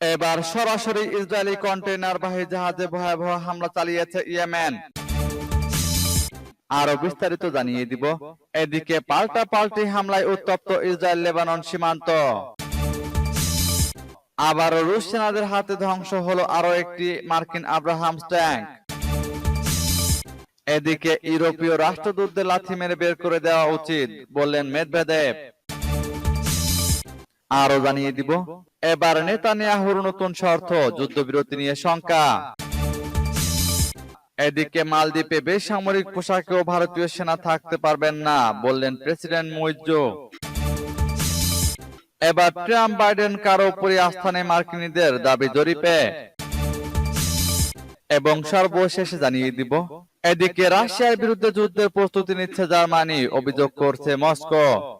এবার সরাসরি ইসরায়েলি কন্টেইনারবাহী জাহাজে ভয়াবহ হামলা চালিয়েছে ইয়েমেন। আরও বিস্তারিত জানিয়ে দিব। এদিকে পাল্টা পাল্টি হামলায় উত্তপ্ত ইসরায়েল লেবানন সীমান্ত। আবারও রুশ সেনাদের হাতে ধ্বংস হলো আরও একটি মার্কিন আব্রাহামস ট্যাঙ্ক। এদিকে ইউরোপীয় রাষ্ট্রদূতদের লাথি মেরে বের করে দেওয়া উচিত, বললেন মেদভেদেব আরও জানিয়ে দিব। এবার নেতানিয়াহুর নতুন শর্ত, যুদ্ধবিরতি নিয়ে শঙ্কা। এদিকে মালদ্বীপে বেসামরিক পোশাকেও ভারতীয় সেনা থাকতে পারবেন না, বললেন প্রেসিডেন্ট মুইজো এবার ট্রাম্প বাইডেন কারও উপরে আস্থা নেই মার্কিনীদের দাবি জরিপে। এবং সর্বশেষে জানিয়ে দিব, এদিকে রাশিয়ার বিরুদ্ধে যুদ্ধের প্রস্তুতি নিচ্ছে জার্মানি, অভিযোগ করছে মস্কো।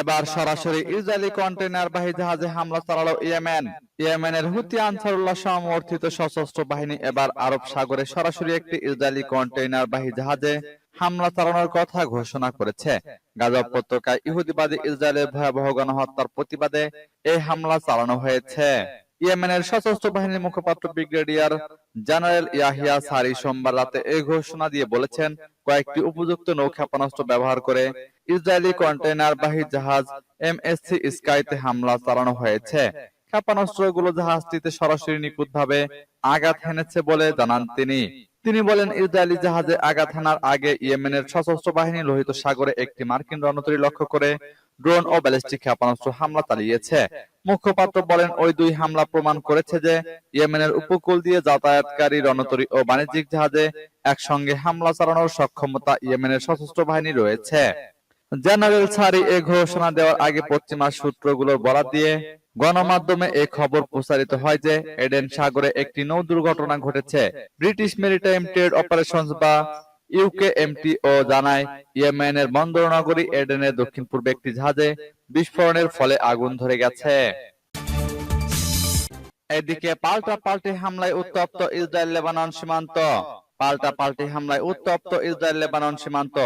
এবার সরাসরি ইসরায়েলি কন্টেইনারবাহী জাহাজে হামলা চালালো ইয়েমেন। ইয়েমেনের হুতি আনসারুল্লাহ সমর্থিত সশস্ত্র বাহিনী এবার আরব সাগরে সরাসরি একটি ইসরায়েলি কন্টেইনারবাহী জাহাজে হামলা চালানোর কথা ঘোষণা করেছে। গাজা উপত্যকায় ইহুদিবাদী ইসরায়েলের ভয়াবহ গণহত্যার প্রতিবাদে এই হামলা চালানো হয়েছে। ইয়েমেনের সশস্ত্র বাহিনীর মুখপাত্র ব্রিগেডিয়ার জেনারেল ইয়াহিয়া সারি সোমবার রাতে এই ঘোষণা দিয়ে বলেছেন কয়েকটি উপযুক্ত নৌ ক্ষেপণাস্ত্র ব্যবহার করে ইসরায়েলি কন্টেইনারবাহী জাহাজ এমএসসি স্কাইতে হামলা চালানো হয়েছে। ক্ষেপণাস্ত্রগুলো জাহাজটিতে সরাসরি নিখুঁতভাবে আঘাত হেনেছে বলে জানান তিনি। তিনি বলেন ইসরায়েলি জাহাজে আঘাত হানার আগে ইয়েমেনের সশস্ত্র বাহিনী লোহিত সাগরে একটি মার্কিন রণতরী লক্ষ্য করে ড্রোন ও ব্যালিস্টিক ক্ষেপণাস্ত্র হামলা চালিয়েছে। মুখপাত্র বলেন, ওই দুই হামলা প্রমাণ করেছে যে ইয়েমেনের উপকূল দিয়ে যাতায়াতকারী রণতরী ও বাণিজ্যিক জাহাজে একসঙ্গে হামলা চালানোর সক্ষমতা ইয়েমেনের সশস্ত্র বাহিনী রয়েছে। জেনারেল সারি এ ঘোষণা দেওয়ার আগে পশ্চিমা সূত্রগুলোর বরাত দিয়ে গণমাধ্যমে এই খবর প্রচারিত হয় যে এডেন সাগরে একটি নৌ দুর্ঘটনা ঘটেছে। ব্রিটিশ মেরিটাইম ট্রেড অপারেশনস বা ইউকেএমটি ও জানায়, ইয়েমেনের বন্দর নগরী এডেনের দক্ষিণ পূর্বে একটি জাহাজে বিস্ফোরণের ফলে আগুন ধরে গেছে। এদিকে পাল্টা পাল্টি হামলায় উত্তপ্ত ইসরায়েল লেবানন সীমান্ত। পাল্টা পাল্টি হামলায় উত্তপ্ত ইসরায়েল লেবানন সীমান্ত।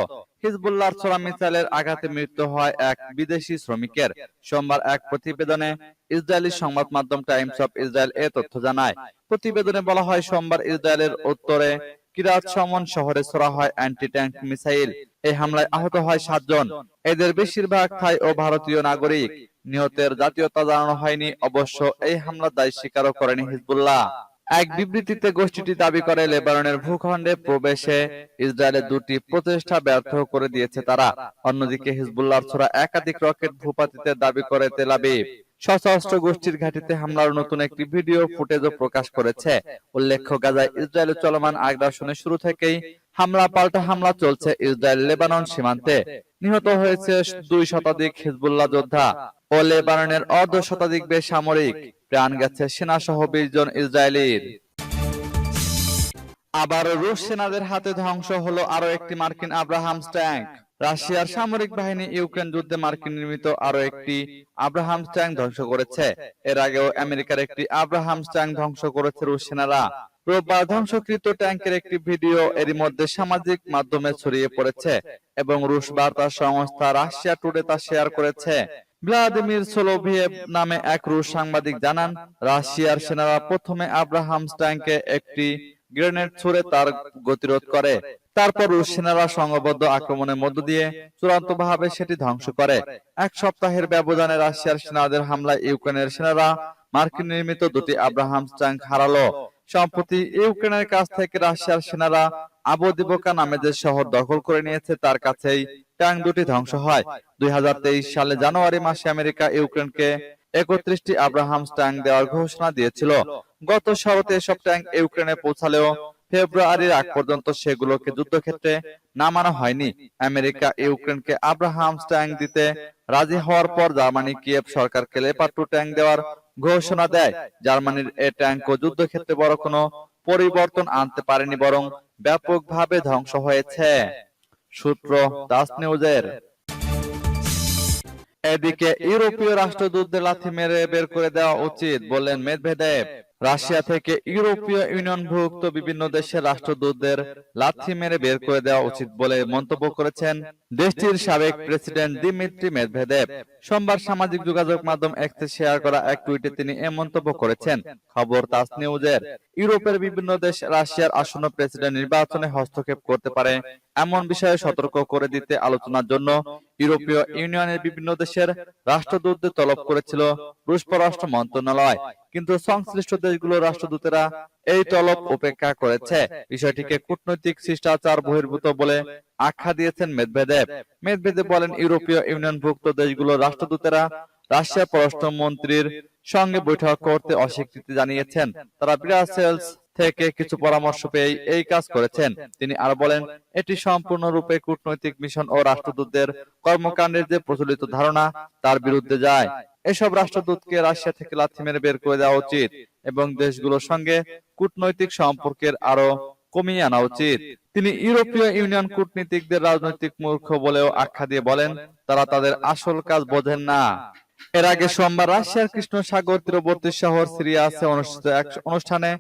হিজবুল্লাহর ছোড়া মিসাইলের আঘাতে মৃত্যু হয় এক বিদেশি শ্রমিকের। সোমবার এক প্রতিবেদনে ইসরায়েলি সংবাদ মাধ্যম টাইমস অফ ইসরায়েল এ তথ্য জানায়। প্রতিবেদনে বলা হয়, সোমবার ইসরায়েলের উত্তরে কিরাত সমন শহরে ছোড়া হয় অ্যান্টি ট্যাঙ্ক মিসাইল। এই হামলায় আহত হয় সাতজন এদের বেশিরভাগ থাই ও ভারতীয় নাগরিক। নিহতের জাতীয়তা জানানো হয়নি, অবশ্য এই হামলার দায় স্বীকারও করেনি হিজবুল্লাহ। এক বিবৃতিতে গোষ্ঠীটি দাবি করে, লেবাননের ভূখণ্ডে প্রবেশে ইসরায়েলের দুটি প্রচেষ্টা ব্যর্থ করে দিয়েছে তারা। অন্যদিকে হিজবুল্লাহর ছোড়া একাধিক রকেট ভূপাতিতে দাবি করে তেলাবিব সশস্ত্র গোষ্ঠীর ঘাঁটিতে হামলার নতুন একটি ভিডিও ফুটেজও প্রকাশ করেছে। উল্লেখ্য, গাজায় ইসরায়েলের চলমান আগ্রাসনের শুরু থেকেই হামলা পাল্টা হামলা চলছে ইসরায়েল লেবানন সীমান্তে। নিহত হয়েছে দুই শতাধিক হিজবুল্লাহ যোদ্ধা ও লেবাননের অর্ধ শতাধিক বেসামরিক। প্রাণ গেছে সেনা সহ বিশ জন ইসরায়েলির। আবার রুশ সেনাদের হাতে ধ্বংস হলো আরও একটি মার্কিন আব্রাহামস ট্যাঙ্ক। রাশিয়ার সামরিক বাহিনী ইউক্রেন যুদ্ধে মার্কিন নির্মিত আরও একটি আব্রাহামস ট্যাঙ্ক ধ্বংস করেছে। এর আগেও আমেরিকার একটি আব্রাহাম ট্যাঙ্ক ধ্বংস করেছে রুশ সেনারা। রোববার ধ্বংসকৃত ট্যাঙ্কের একটি ভিডিও এরই মধ্যে সামাজিক মাধ্যমে ছড়িয়ে পড়েছে এবং রুশ বার্তা সংস্থা রাশিয়া টুডে তা শেয়ার করেছে। ভ্লাদিমির সোলোভিয়েভ নামে এক রুশ সাংবাদিক জানান রাশিয়ার সেনারা প্রথমে আব্রাহামস ট্যাঙ্কে একটি গ্রেনেড ছুড়ে তার গতিরোধ করে। তারপর রুশ সেনারা সংঘবদ্ধ আক্রমণের মধ্য দিয়ে চূড়ান্তভাবে সেটি ধ্বংস করে। এক সপ্তাহের ব্যবধানে রাশিয়ার সেনাদের হামলায় ইউক্রেনের সেনারা মার্কিন নির্মিত দুটি আব্রাহামস ট্যাঙ্ক হারালো। সম্প্রতি ইউক্রেনের কাছ থেকে রাশিয়ার সেনারা আবদিবোকা নামে যে শহর দখল করে নিয়েছে। তার কাছেই ট্যাঙ্ক দুটি ধ্বংস হয়। দুই সালে জানুয়ারি মাসে আমেরিকা ইউক্রেনকে একত্রিশটি আব্রাহামস ট্যাঙ্ক দেওয়ার ঘোষণা দিয়েছিল। গত শরতে এসব ট্যাঙ্ক ইউক্রেনে পৌঁছালেও ফেব্রুয়ারির আগ পর্যন্ত সেগুলোকে যুদ্ধক্ষেত্রে নামানো হয়নি। আমেরিকা ইউক্রেনকে আব্রাহামস ট্যাঙ্ক দিতে রাজি হওয়ার পর জার্মানি কিয়েভ সরকারকে লেপার টু ট্যাঙ্ক দেওয়ার ঘোষণা দেয়। জার্মানির এ ট্যাঙ্ক যুদ্ধক্ষেত্রে বড় কোনো পরিবর্তন আনতে পারেনি, বরং ব্যাপকভাবে ধ্বংস হয়েছে। সূত্র দাস নিউজের এদিকে ইউরোপীয় রাষ্ট্রদূতদের লাথি মেরে বের করে দেওয়া উচিত বললেন মেদভেদেব। রাশিয়া থেকে ইউরোপীয় ইউনিয়ন ভুক্ত বিভিন্ন দেশের রাষ্ট্রদূতদের লাথি মেরে বের করে দেওয়া উচিত বলে মন্তব্য করেছেন দেশটির সাবেক প্রেসিডেন্ট দিমিত্রি মেদভেদেব। সোমবার সামাজিক যোগাযোগ মাধ্যম এক্সে শেয়ার করা এক টুইটে তিনি এ মন্তব্য করেছেন। খবর তাস নিউজের ইউরোপের বিভিন্ন দেশ রাশিয়ার আসন্ন প্রেসিডেন্ট নির্বাচনে হস্তক্ষেপ করতে পারে। এমন বিষয়ে সতর্ক করে দিতে আলোচনার জন্য ইউরোপীয় ইউনিয়নের বিভিন্ন দেশের রাষ্ট্রদূতদের তলব করেছিল রুশ পররাষ্ট্র মন্ত্রণালয়। কিন্তু সংশ্লিষ্ট দেশগুলোর রাষ্ট্রদূতেরা এই তলব উপেক্ষা করেছে। বিষয়টিকে কূটনৈতিক শিষ্টাচার বহির্ভূত বলে আখ্যা দিয়েছেন মেদভেদেব মেদভেদেব বলেন ইউরোপীয় ইউনিয়নভুক্ত দেশগুলোর রাষ্ট্রদূতেরা রাশিয়ার পররাষ্ট্র মন্ত্রীর সঙ্গে বৈঠক করতে অস্বীকৃতি জানিয়েছেন। তারা ব্রাসেলস থেকে কিছু পরামর্শ পেয়ে এই কাজ করেছেন। তিনি আর বলেন এটি সম্পূর্ণরূপে কূটনৈতিক মিশন ও রাষ্ট্রদূতদের কর্মকাণ্ডের যে প্রচলিত ধারণা তার বিরুদ্ধে যায়। এসব রাষ্ট্রদূতকে রাশিয়া থেকে লাথি মেরে বের করে দেওয়া উচিত। এবং দেশগুলোর সঙ্গে কূটনৈতিক সম্পর্কের আরও কমিয়ে আনা উচিত। তিনি ইউরোপীয় ইউনিয়ন কূটনীতিকদের রাজনৈতিক মূর্খ বলেও আখ্যা দিয়ে বলেন তারা তাদের আসল কাজ বোঝেন না। এর আগে সোমবার রাশিয়ার কৃষ্ণ সাগর তীরবর্তী শহর সিরিয়াসে অনুষ্ঠিত এক অনুষ্ঠানে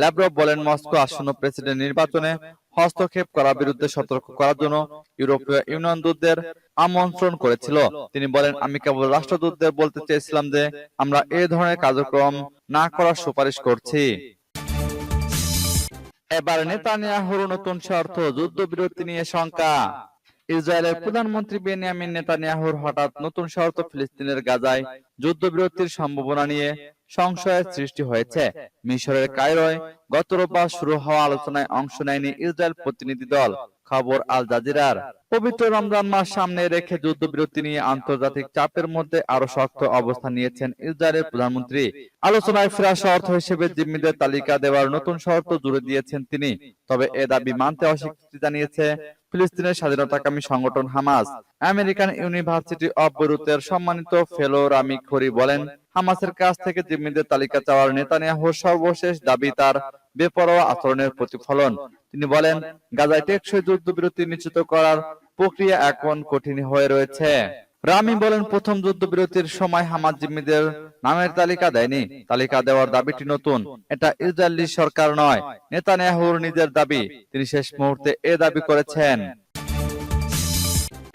ল্যাব্রভ বলেন মস্কো আসন্ন প্রেসিডেন্ট নির্বাচনে হস্তক্ষেপ করার বিরুদ্ধে সতর্ক করার জন্য ইউরোপীয় ইউনিয়ন দূতদের আমন্ত্রণ করেছিল। তিনি বলেন আমি কেবল রাষ্ট্রদূতদের বলতে চেয়েছিলাম যে আমরা এই ধরনের কার্যক্রম না করার সুপারিশ করছি। এবার নেতানিয়াহুর নতুন শর্ত যুদ্ধবিরতি নিয়ে শঙ্কা। ইসরায়েলের প্রধানমন্ত্রী বেনিয়ামিন নেতানিয়াহুর হঠাৎ নতুন শর্ত ফিলিস্তিনের গাজায় যুদ্ধবিরতির সম্ভাবনা নিয়ে সংশয়ের সৃষ্টি হয়েছে। মিশরের কায়রোয় গত রোববার শুরু হওয়া আলোচনায় অংশ নেয়নি ইসরায়েল প্রতিনিধি দল। খবর আল জাজিরার। পবিত্র রমজান মাস সামনে রেখে যুদ্ধবিরতি নিয়ে আন্তর্জাতিক চাপের মধ্যে আরও শক্ত অবস্থান নিয়েছেন ইসরায়েলের প্রধানমন্ত্রী। আলোচনায় ফেরা শর্ত হিসেবে জিম্মিদের তালিকা দেওয়ার নতুন শর্ত জুড়ে দিয়েছেন তিনি। তবে এ দাবি মানতে অস্বীকৃতি জানিয়েছে ফিলিস্তিনের স্বাধীনতাকামী সংগঠন হামাস। আমেরিকান ইউনিভার্সিটি অব বেরুতের সম্মানিত ফেলো রামি খরি বলেন, হামাসের কাছ থেকে জিম্মিদের তালিকা চাওয়ার নেতানিয়াহুর সর্বশেষ দাবি তার বেপরোয়া আচরণের প্রতিফলন। তিনি বলেন, গাজায় টেকসই যুদ্ধবিরতি নিশ্চিত করার প্রক্রিয়া এখন কঠিন হয়ে রয়েছে। রামি বলেন, প্রথম যুদ্ধবিরতির সময় হামাজ জিম্মিদের নামের তালিকা দেয়নি। তালিকা দেওয়ার দাবিটি নতুন। এটা ইসরায়েলি সরকার নয়, নেতানিয়াহুর নিজের দাবি। তিনি শেষ মুহূর্তে এ দাবি করেছেন।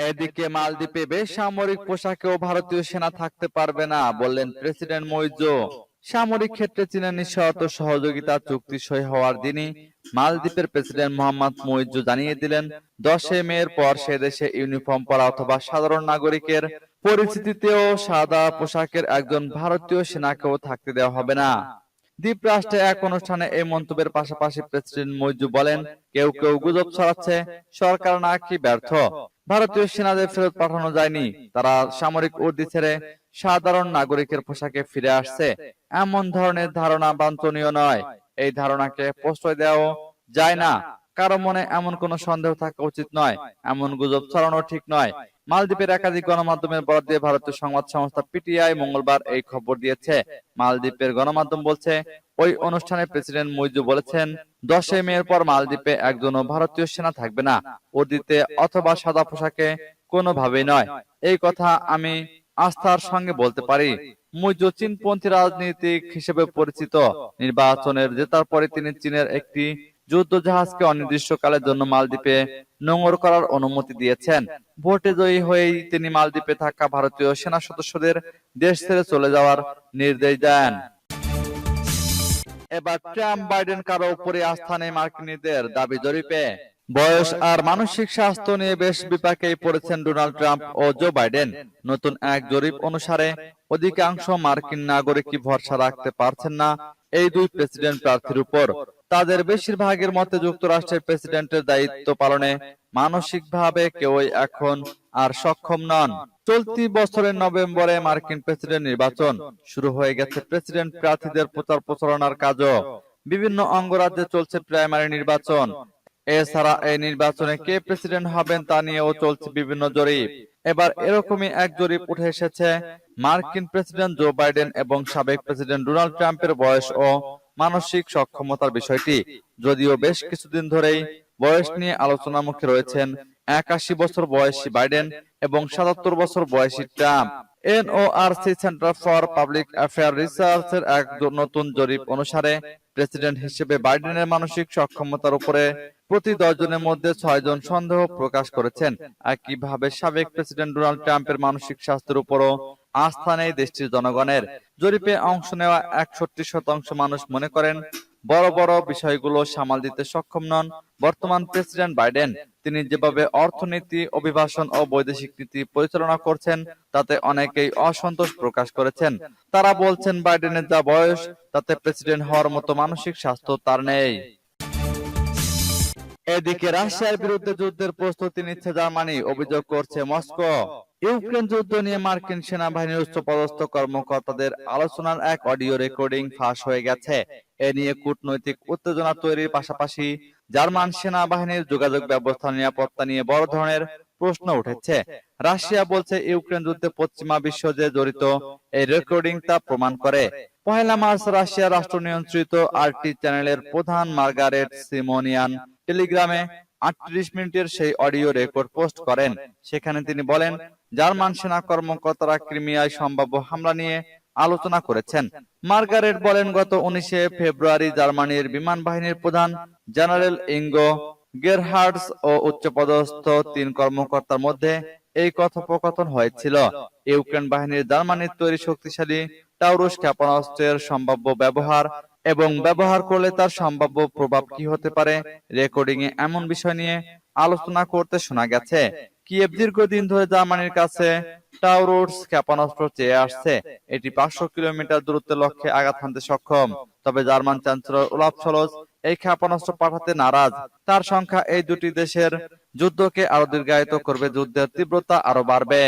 এদিকে মালদ্বীপে বেসামরিক পোশাকেও ভারতীয় সেনা থাকতে পারবে না, বললেন প্রেসিডেন্ট মইজো। সামরিক ক্ষেত্রে চীনের নিঃশর্ত সহযোগিতা চুক্তি সই হওয়ার দিনই মালদ্বীপের প্রেসিডেন্ট মোহাম্মদ মইজু জানিয়ে দিলেন দশে মের পর সে দেশে ইউনিফর্ম পরা অথবা সাধারণ নাগরিকের পরিস্থিতিতেও সাদা পোশাকের একজন ভারতীয় সেনাকেও থাকতে দেওয়া হবে না। দ্বীপরাষ্ট্রে এক অনুষ্ঠানে এই মন্তব্যের পাশাপাশি প্রেসিডেন্ট মইজু বলেন কেউ কেউ গুজব ছড়াচ্ছে সরকার নাকি ব্যর্থ। ভারতীয় সেনাদের ফেরত পাঠানো যায়নি তারা সামরিক উর্দি ছেড়ে সাধারণ নাগরিকের পোশাকে ফিরে আসছে। এমন ধরনের ধারণা বাঞ্ছনীয় নয়। এই ধারণাকে প্রশ্রয় দেওয়া যায় না। কারও মনে এমন কোনো সন্দেহ থাকা উচিত নয়। এমন গুজব ছড়ানো ঠিক নয়। মালদ্বীপের একাধিক গণমাধ্যমের বরাদ দিয়ে ভারতীয় সংবাদ সংস্থা পিটিআই মঙ্গলবার এই খবর দিয়েছে। মালদ্বীপের গণমাধ্যম বলছে, ওই অনুষ্ঠানে প্রেসিডেন্ট মুইজু বলেছেন, দশই মের পর মালদ্বীপে একজনও ভারতীয় সেনা থাকবে না। উর্দিতে অথবা সাদা পোশাকে কোনোভাবেই নয়। এই কথা আমি আস্থার সঙ্গে বলতে পারি। মুইজু চীনপন্থী রাজনীতিক হিসেবে পরিচিত। নির্বাচনের জেতার পরে তিনি চীনের একটি যুদ্ধ জাহাজকে অনির্দিষ্টকালের জন্য মালদ্বীপে নোঙর করার অনুমতি দিয়েছেন। ভোটে জয়ী হয়েই তিনি মালদ্বীপে থাকা ভারতীয় সেনা সদস্যদের দেশ ছেড়ে চলে যাওয়ার নির্দেশ দেন। এবার ট্রাম্প বাইডেন কারও উপরে আস্থা নেই মার্কিনীদের দাবি জরিপে। বয়স আর মানসিক স্বাস্থ্য নিয়ে বেশ বিপাকেই পড়েছেন ডোনাল্ড ট্রাম্প ও জো বাইডেন। নতুন এক জরিপ অনুসারে অধিকাংশ মার্কিন নাগরিকই ভরসা রাখতে পারছেন না এই দুই প্রেসিডেন্ট প্রার্থীর উপর। তাদের বেশিরভাগের মতে যুক্তরাষ্ট্রের প্রেসিডেন্টের দায়িত্ব পালনে মানসিকভাবে কেউই এখন আর সক্ষম নন। চলতি বছরের নভেম্বরে মার্কিন প্রেসিডেন্ট নির্বাচন শুরু হয়ে গেছে প্রেসিডেন্ট প্রার্থীদের প্রচার প্রচারণার কাজও। বিভিন্ন অঙ্গরাজ্যে চলছে প্রাইমারি নির্বাচন। এছাড়া এই নির্বাচনে কে প্রেসিডেন্ট হবেন তা নিয়েও চলছে বিভিন্ন জরিপ। এবার এরকমই এক জরিপ উঠে এসেছে মার্কিন প্রেসিডেন্ট জো বাইডেন এবং সাবেক প্রেসিডেন্ট ডোনাল্ড ট্রাম্পের বয়স ও মানসিক সক্ষমতার বিষয়টি। যদিও বেশ কিছুদিন ধরেই বয়স নিয়ে আলোচনার মুখে রয়েছেন একাশি বছর বয়সী বাইডেন এবং সাতাত্তর বছর বয়সী Trump. NORC center for public affair রিসার্চের এক নতুন জরিপ অনুসারে প্রেসিডেন্ট হিসেবে বাইডেনের মানসিক সক্ষমতার উপরে প্রতি দশজনের মধ্যে ছয়জন সন্দেহ প্রকাশ করেছেন। একইভাবে সাবেক প্রেসিডেন্ট ডোনাল্ড ট্রাম্পের মানসিক স্বাস্থ্যের উপরও আস্থা নেই দেশটির জনগণের। জরিপে অংশ নেওয়া একষট্টি শতাংশ মানুষ মনে করেন বড় বড় বিষয়গুলো সামাল দিতে সক্ষম নন। বর্তমান প্রেসিডেন্ট বাইডেন, তিনি যেভাবে অর্থনীতি, অভিবাসন ও বৈদেশিক নীতি পরিচালনা করছেন, তাতে অনেকেই অসন্তোষ প্রকাশ করেছেন। তারা বলছেন বাইডেনের যা বয়স, তাতে প্রেসিডেন্ট হওয়ার মতো মানসিক স্বাস্থ্য তার নেই। এদিকে রাশিয়ার বিরুদ্ধে যুদ্ধের প্রস্তুতি নিচ্ছে জার্মানি, অভিযোগ করছে মস্কো। ইউক্রেন যুদ্ধ নিয়ে মার্কিন সেনাবাহিনীর উচ্চপদস্থ কর্মকর্তাদের আলোচনার এক অডিও রেকর্ডিং ফাঁস হয়ে গেছে। এ নিয়ে কূটনৈতিক উত্তেজনা তৈরির পাশাপাশি জার্মান সেনাবাহিনীর যোগাযোগ ব্যবস্থা, নিরাপত্তা নিয়ে বড় ধরনের প্রশ্ন উঠেছে। রাশিয়া বলছে ইউক্রেন যুদ্ধে পশ্চিমা বিশ্ব যে জড়িত, এই রেকর্ডিং তা প্রমাণ করে। পহেলা মার্চ রাশিয়া রাষ্ট্র নিয়ন্ত্রিত আরটি চ্যানেলের প্রধান মার্গারেট সিমোনিয়ান টেলিগ্রামে আটত্রিশ মিনিটের সেই অডিও রেকর্ড পোস্ট করেন। সেখানে তিনি বলেন জার্মান সেনা কর্মকর্তারা ক্রিমিয়ায় সম্ভাব্য হামলা নিয়ে আলোচনা করেছেন। মার্গারেট বলেন, গত উনিশে ফেব্রুয়ারি জার্মানির বিমান বাহিনীর প্রধান জেনারেল ইঙ্গো গেরহার্ডস ও উচ্চপদস্থ তিন কর্মকর্তার মধ্যে এই কথোপকথন হয়েছিল। ইউক্রেন বাহিনীর জার্মানির তৈরি শক্তিশালী টাউরুস ক্ষেপণাস্ত্রের সম্ভাব্য ব্যবহার এবং ব্যবহার করলে তার সম্ভাব্য প্রভাব কি হতে পারে রেকর্ডিং এ এমন বিষয় নিয়ে আলোচনা করতে শোনা গেছে। কিয়েভ দীর্ঘদিন ধরে জার্মানির কাছে টাউরুস ক্ষেপণাস্ত্র চেয়ে আসছে, এটি পাঁচশো কিলোমিটার দূরত্বের লক্ষ্যে আঘাত হানতে সক্ষম। তবে জার্মান চ্যান্সেলর ওলাফ সলোজ এই ক্ষেপণাস্ত্র পাঠাতে নারাজ। তার সংখ্যা এই দুটি দেশের যুদ্ধকে আরও দীর্ঘায়িত করবে, যুদ্ধের তীব্রতা আরও বাড়বে।